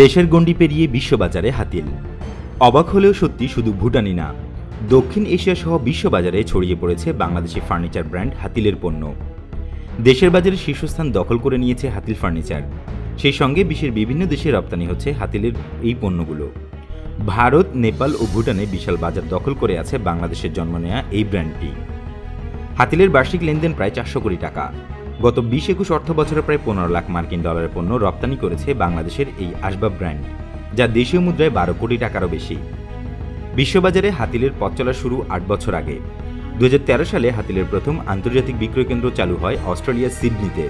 দেশের গণ্ডি পেরিয়ে বিশ্ববাজারে হাতিল। অবাক হলেও সত্যি শুধু ভুটানি না, দক্ষিণ এশিয়া সহ বিশ্ববাজারে ছড়িয়ে পড়েছে বাংলাদেশি ফার্নিচার ব্র্যান্ড হাতিলের পণ্য। দেশের বাজারে শীর্ষস্থান দখল করে নিয়েছে হাতিল ফার্নিচার। সেই সঙ্গে বিশ্বের বিভিন্ন দেশে রপ্তানি হচ্ছে হাতিলের এই পণ্যগুলো। ভারত, নেপাল ও ভুটানে বিশাল বাজার দখল করে আছে বাংলাদেশের জন্ম নেয়া এই ব্র্যান্ডটি। হাতিলের বার্ষিক লেনদেন প্রায় চারশো কোটি টাকা। গত বিশ একুশ অর্থ বছরে প্রায় পনেরো লাখ মার্কিন ডলারের পণ্য রপ্তানি করেছে বাংলাদেশের এই আসবাব ব্র্যান্ড, যা দেশীয় মুদ্রায় বারো কোটি টাকারও বেশি। বিশ্ববাজারে হাতিলের পথ চলা শুরু আট বছর আগে। দু হাজার তেরো সালে হাতিলের প্রথম আন্তর্জাতিক বিক্রয় কেন্দ্র চালু হয় অস্ট্রেলিয়ার সিডনিতে।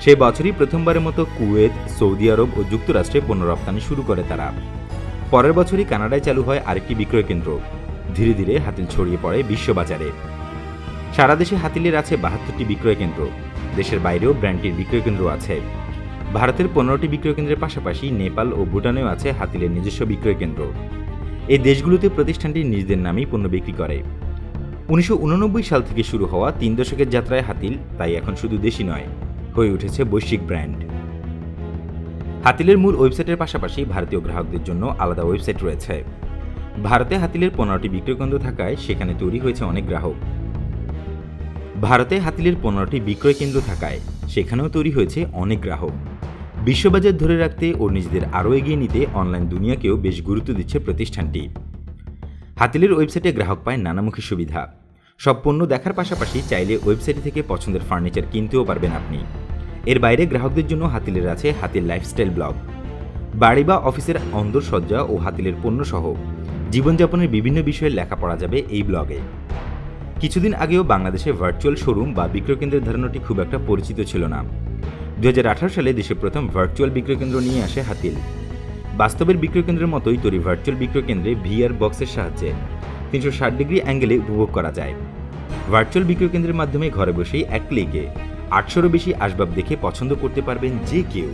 সেই বছরই প্রথমবারের মতো কুয়েত, সৌদি আরব ও যুক্তরাষ্ট্রে পণ্য রপ্তানি শুরু করে তারা। পরের বছরই কানাডায় চালু হয় আরেকটি বিক্রয় কেন্দ্র। ধীরে ধীরে হাতিল ছড়িয়ে পড়ে বিশ্ববাজারে। সারা দেশে হাতিলের আছে বাহাত্তরটি বিক্রয় কেন্দ্র। দেশের বাইরেও ব্র্যান্ডটির বিক্রয় কেন্দ্র আছে। ভারতের পনেরোটি বিক্রয় কেন্দ্রের পাশাপাশি নেপাল ও ভুটানেও আছে হাতিলের নিজস্ব বিক্রয় কেন্দ্র। এই দেশগুলোতে প্রতিষ্ঠানটি নিজেদের নামেই পণ্য বিক্রি করে। উনিশশো উননব্বই সাল থেকে শুরু হওয়া তিন দশকের যাত্রায় হাতিল তাই এখন শুধু দেশি নয়, হয়ে উঠেছে বৈশ্বিক ব্র্যান্ড। হাতিলের মূল ওয়েবসাইটের পাশাপাশি ভারতীয় গ্রাহকদের জন্য আলাদা ওয়েবসাইট রয়েছে। ভারতে হাতিলের পনেরোটি বিক্রয় কেন্দ্র থাকায় সেখানে তৈরি হয়েছে অনেক গ্রাহক। ভারতে হাতিলের পনেরোটি বিক্রয় কেন্দ্র থাকায় সেখানেও তৈরি হয়েছে অনেক গ্রাহক। বিশ্ববাজার ধরে রাখতে ও নিজেদের আরও এগিয়ে নিতে অনলাইন দুনিয়াকেও বেশ গুরুত্ব দিচ্ছে প্রতিষ্ঠানটি। হাতিলের ওয়েবসাইটে গ্রাহক পায় নানামুখী সুবিধা। সব পণ্য দেখার পাশাপাশি চাইলে ওয়েবসাইট থেকে পছন্দের ফার্নিচার কিনতেও পারবেন আপনি। এর বাইরে গ্রাহকদের জন্য হাতিলের আছে হাতির লাইফস্টাইল ব্লগ। বাড়ি বা অফিসের অন্দরসজ্জা ও হাতিলের পণ্যসহ জীবনযাপনের বিভিন্ন বিষয়ে লেখা পড়া যাবে এই ব্লগে। কিছুদিন আগেও বাংলাদেশে ভার্চুয়াল শোরুম বা বিক্রয় কেন্দ্রের ধারণাটি খুব একটা পরিচিত ছিল না। দু হাজার আঠারো সালে দেশে প্রথম ভার্চুয়াল বিক্রয় কেন্দ্র নিয়ে আসে হাতিল। বাস্তবের বিক্রয় কেন্দ্রের মতোই তৈরি ভার্চুয়াল বিক্রয় কেন্দ্রে ভিআর বক্সের সাহায্যে তিনশো ষাট ডিগ্রি অ্যাঙ্গেলে উপভোগ করা যায়। ভার্চুয়াল বিক্রয় কেন্দ্রের মাধ্যমে ঘরে বসেই এক ক্লিকে আটশোরও বেশি আসবাব দেখে পছন্দ করতে পারবেন যে কেউ।